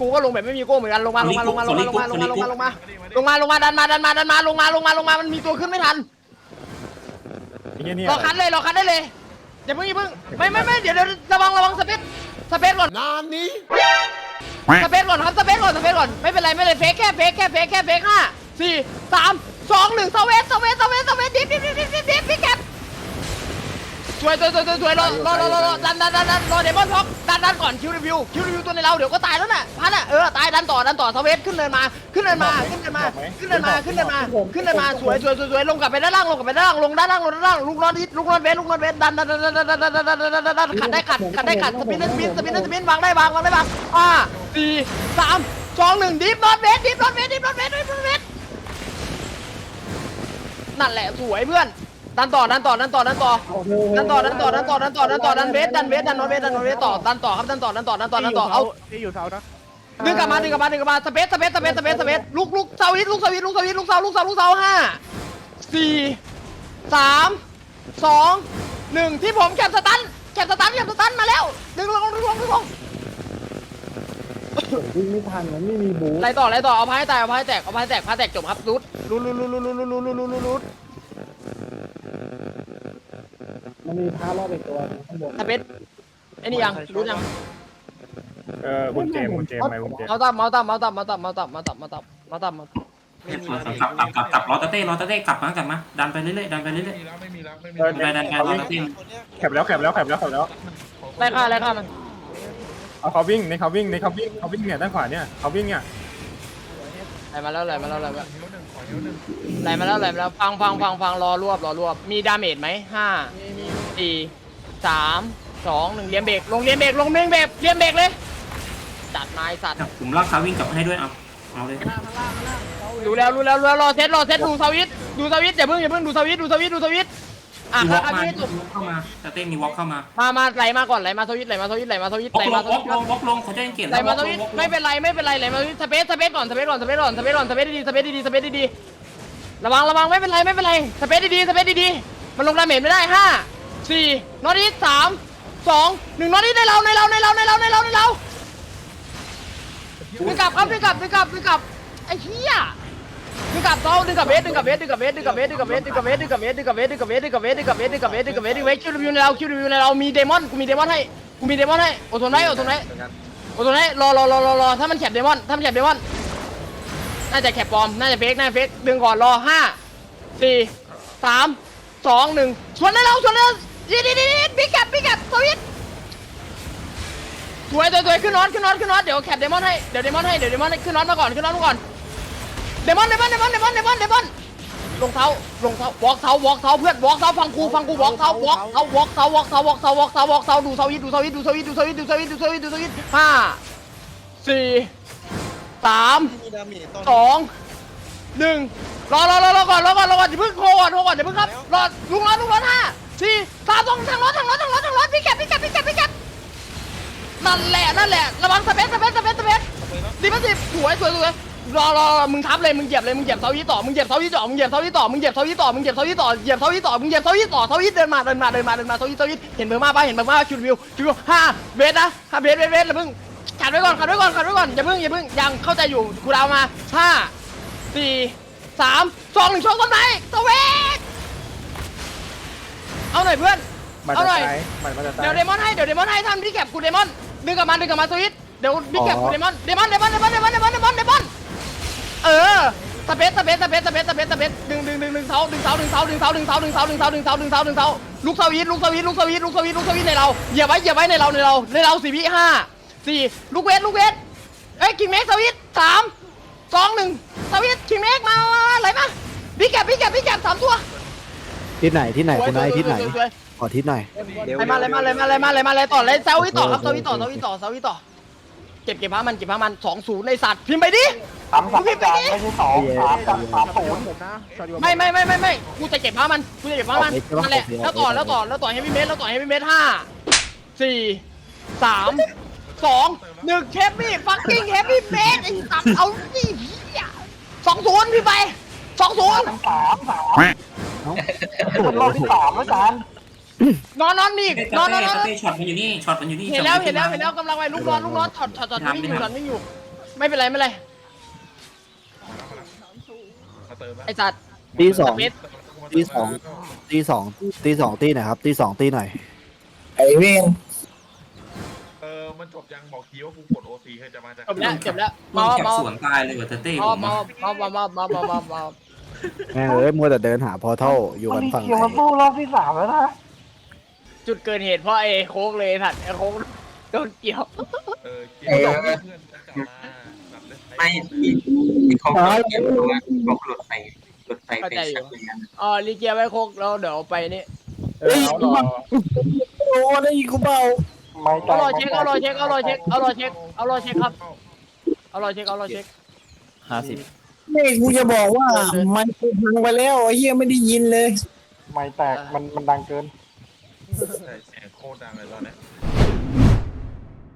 กูก็ลงแบบไม่มีโก้เหมือนกันลงมาลงมาลงมาลงมาลงมาลงมาลงมาลงมาลงมาลงมาดันมาดันมาดันมาลงมาลงมาลงมามันมีตัวขึ้นไม่ทันไอ้เหี้ยเนี่ยรอคันเลยรอคันได้เลยอย่าเพิ่งอย่าเพิ่งไม่ไม่ไม่เดี๋ยวเดี๋ยวระวังระวังสเปซสเปซก่อนนานนี้สเปซก่อนครับสเปซก่อนสเปซก่อนไม่เป็นไรไม่เป็นไรเฟกแค่เฟกแค่เฟกแค่เฟกห้าสี่สามสองหนึ่งสเวสสเวสสเวสส วยสวยสวยสวยสวยรอรอรอรอรอดันดันดันดันรอเดมอนท็อกดันดันก่อนคิวรีวิวคิวรีวิวตัวในเราเดี๋ยวก็ตายแล้วน่ะพัดอะเออตายดันต่อดันต่อสเวสขึ้นเนินมาขึ้นเนินมาขึ้นเนินมาขึ้นเนินมาขึ้นเนินมาขึ้นเนินมาสวยสวยสวยสวยลงกลับไปด้านล่างลงกลับไปด้านล่างลงด้านล่างลงด้านล่างลุกนอนดิศลุกนอนเวสลุกนอนเวสดันดันดันดันดันดันดันดันดันดันดันขัดได้ขัดขัดได้ขัดสปินสปินสปินสปินวางได้วางวางได้วางอ่าสี่สามสองหนึ่งดิฟนอนเวสดิฟนอนเวสดิฟนอนเวสดิฟนอนเวสนั่นแหละสวยเพื่อน ดันต่อดันต่อดันต่อดันต่อดันต่อดันต่อดันต่อดันต่อดันต่อดันเวสดันเวสดันโนเวสดันโนเวสต่อดันต่อครับดันต่อดันต่อดันต่อดันต่อเอาที่อยู่เสานะดึงกลับมาดึงกลับมาดึงกลับมาสเปซสเปซสเปซสเปซสเปซลุกลุกเซาวิทลุกเซาวิทลุกเซาวิทลุกเซาลุกเซาลุกเซาห้าสี่สามสองหนึ่งที่ผมแคปสตันแคปสตันแคปสตันมาแล้วดึงลงดึงลงดึงลงวิ่งไม่ทันมันไม่มีบูทไล่ต่อไล่ต่อเอาพายแตกเอาพายแตกเอาพายแตกพายแตกจบครับรุดรุดรุดรุดรุดรุดรุดรุดรุดรุดรุด มันมีพารอบอีกตัวหนึ่งข้างบนสเปซไอ้นี่ยังรู้ยังเออคุณเจมส์คุณเจมส์ไหมคุณเจมส์เมาตับเมาตับเมาตับเมาตับเมาตับเมาตับเมาตับเมาตับเมาตับกลับกลับกลับกลับรอตาเต้รอตาเต้กลับมากลับมาดันไปเรื่อยๆดันไปเรื่อยไม่มีแล้วไม่มีเออๆดันไปดันไปรอตาเต้แคปแล้วแคปแล้วแคปแล้วแคปแล้วไล่ฆ่าไล่ฆ่ามันเอาเขาวิ่งในเขาวิ่งในเขาวิ่งเขาวิ่งเนี่ยด้านขวาเนี่ยเขาวิ่งเนี่ยไล่มาแล้วไล่มาแล้วไล่มาแล้วนิ้วหนึ่งขอนิ้วหนึ่งไล่มาแล้วไล่มาแล้วฟังฟังฟังฟังรอรวบรอรวบมีดาเมจไหมห้า สี่สามสองหนึ่งเลียมเบรกลงเลียมเบรกลงเลียมเบรกเลียมเบรกเลยจัดไม้สัตว์ผมลากขาวิ่งกลับให้ด้วยเอาเอาเลยดูแล้วรู้แล้วรู้แล้วรอเซตรอเซตดูสวิตช์ดูสวิตช์อย่าเพิ่งอย่าเพิ่งดูสวิตช์ดูสวิตช์ดูสวิตช์อะมีวคอรับล์กครับมาพี่จบเข้ามาตาเต้มีวอล์กเข้ามามามาไหลมาก่อนไหลมาสวิตช์ไหลมาสวิตช์ไหลมาสวิตช์ไหลมาสวอวิล์ตกช์ลงวอล์กลงเขาจะเกลียดไหลมาสวิตช์ไม่เป็นไรไม่เป็นไรไหลมาสวิตช์สเปซสเปซก่อนสเปซก่อนสเปซก่อนสเปซก่อนสเปซดีๆสเปซดีๆสเปซดีๆระวังระวังไม่เป็นไรไม่เป็นไรสเปซดีๆสเปซดีๆมันลงดาเมจไม่ได้ห้า สี่นอตอีสามสองหนึ่งนอตอีในเราในเราในเราในเราในเราในเราดึงกลับครับดึงกลับดึงกลับดึงกลับไอ้เหี้ยดึงกลับเขาดึงกลับเวดึงกลับเวสดึงกลับเวสดึงกลับเวสดึงกลับเวสดึงกลับเวสดึงกลับเวสดึงกลับเวสดึงกลับเวสดึงกลับเวสดึงกลับเวสดึงกลับเวสดึงกลับเวสดึงกลับเวสดึงกลับเวสคิวรีวิวในเราคิวรีวิวในเรามีเดมอนกูมีเดมอนให้กูมีเดมอนให้อดทนไว้อดทนไว้โอ้ตัวนี้รอรอรอรอรอถ้ามันแคปเดมอนถ้ามันแคปเดมอนน่าจะแคปปลอมน่าจะเฟกน่าจะเฟกดึงก่อนรอห้าสี่สามสองหนึ่งชวนได้แล้วชวนได้แล้ว ดีดีดีดีบิ๊กแคปบิ๊กแคปสวิตสวยสวยสวยขึ้นน็อตขึ้นน็อตขึ้นน็อตเดี๋ยวแคปเดมอนให้เดี๋ยวเดมอนให้เดี๋ยวเดมอนให้ขึ้นน็อตมาก่อนขึ้นน็อตมาก่อนเดมอนเดมอนเดมอนเดมอนเดมอนเดมอนลงเท้าลงเท้าวอล์กเท้าวอล์กเท้าเพื่อนวอล์กเท้าฟังกูฟังกูวอล์กเท้าวอล์กเท้าวอล์กเท้าวอล์กเท้าวอล์กเท้าวอล์กเท้าวอล์กเท้าดูสวิตดูสวิตดูสวิตดูสวิตดูสวิตดูสวิตดูสวิตห้าสี่สามสองหนึ่งรอรอรอรอก่อนรอก่อนรอก่อนอย่าเพิ่งโคก่อนโคก่อนอย่าเพิ่งครับรอลุงรอลุงรอห้าสี่ สามสองทางรถทางรถทางรถทางรถพี่แกพี่แกพี่แกพี่แกนั่นแหละนั่นแหละระวังสเปซสเปซสเปซสเปซดีมาสิสวยสวยสวยรอรอมึงทับเลยมึงเหยียบเลยมึงเหยียบเสายี่ต่อมึงเหยียบเสายี่ต่อมึงเหยียบเสายี่ต่อมึงเหยียบเสายี่ต่อมึงเหยียบเสายี่ต่อเหยียบเสายี่ต่อมึงเหยียบเสายี่ต่อเสายี่เดินมาเดินมาเดินมาเดินมาเสายี่เสายี่เห็นเบอร์มาป่ะเห็นเบอร์มาคิววิวคิววิวห้าเบสนะห้าเบสเบสเบสแล้วมึงขัดไว้ก่อนขัดไว้ก่อนขัดไว้ก่อนอย่าเพิ่งอย่าเพิ่งยังเข้าใจอยู่กูดาวมาห้าสี่สามสองหนึ่งช่วงต้นไม้ตะเวนเอาหน่อยเพื่อน มันเอาจะหน่อยตายมันมันจะตายเดี๋ยวเดมอนให้เดี๋ยวเดมอนให้ทำพี่แคปกูเดมอนดึงกลับมาดึงกลับมาสวิตช์เดี๋ยวพี่แคปกูเดมอนเดมอนเดมอนเดมอนเดมอนเดมอนเดมอนเดมอนเออสเปซสเปซสเปซสเปซสเปซสเปซดึงดึงดึงดึงเสาดึงเสาดึงเสาดึงเสาดึงเสาดึงเสาดึงเสาดึงเสาดึงเสาดึงเสาลูกสวิตช์ลูกสวิตช์ลูกสวิตช์ลูกสวิตช์ลูกสวิตช์ในเราเหยียบไว้เหยียบไว้ในเราในเราในเราสี่วิห้าสี่ลูกเวทลูกเวทเอ้ยคิงเมกสวิตสามสองหนึ่งสวิตคิงเมกมามามาไหลมาพี่แกบพี่แกบพี่แกบสามตัวทิศไหนทิศไหนสวยคุณนายทิศไหนสวยสวย ขอทิศหน่อยไหลมาเลยมาเลยมาเลยมาเลยมาเลยต่อเลยเซาวิต่อครับเซาวิต่อเซาวิต่อเซาวิต่อ เก็บเก็บพามันเก็บพามันสองศูนย์ในสัตว์พิมพ์ไปดิกูพิมพ์ไปดิสองสามสามสามศูนย์ไม่ไม่ไม่ไม่ไม่กูจะเก็บพามันกูจะเก็บพามันนั่นแหละแล้วต่อแล้วต่อแล้วต่อเฮฟวี่เมทแล้วต่อเฮฟวี่เมทห้าสี่สามสองหนึ่งเฮฟวี่ฟักกิ้งเฮฟวี่เมทไอ้สัตว์เอาดิสองศูนย์พี่ไปสองศูนย์สามสามคนรอบที่สามแล้วจาน นอนนอนนี่นตาอนนอนนอนเต้ช็อตมันอยู่นี่ช็อตมันอยู่นี่เห็นแล้วเห็นแล้วเห็นแล้วกำลังไปลุกนอนลุกนอนถอดถอดถอดวิ่งอยู่ถอดวิ่งอยู่ ไม่เป็นไรไม่เป็นไรมาเติมแล้วไอ้สัตว์ตีสองเบสตีสองตีสองตีสองตีไหนครับตีสองตีไหนไอ้เว้งเออมันจบยังบอกทีว่ากูกดโอซีให้จะมาจะจบแล้วจบแล้วมึมางแคปมาสวนตายเลยว่ะเตเต้มาผมมาอะมามามามามามาแม่งเอ้ยมัวแต่เดินหาพอเท่าอยู่กักันนฝั่งไหไหนนสู้รอบที่สามแล้วนะ จุดเกิดเหตุเพราะไอ้โค้งเลยสัตว์ไอ้โค้งโดนเกี่ยว เออเกี่ยวกับเพื่อนจะกลับมาแบบเล่นไม่ที่ที่เขาเก็บตัวบอกหลุดไปหลุดไปไปชักเรียนอ๋อรีเกียร์ไว้โค้งแล้วเดี๋ยวไปนี่เออเอารอโอ้ได้ยินกูเปล่าไม่แตเอากรอเช็คเอารอเช็คเอารอเช็คเอารอเช็คเอารอเช็คครับเอารอเช็คเอารอเช็คห้าสิบไม่กูจะบอกว่า มันกูพังไปแล้วไอ้เหี้ยไม่ได้ยินเลย ไม่แตกมันมันดังเกิน ใช่เสียงโคตรดังเลยตอนเนี้ย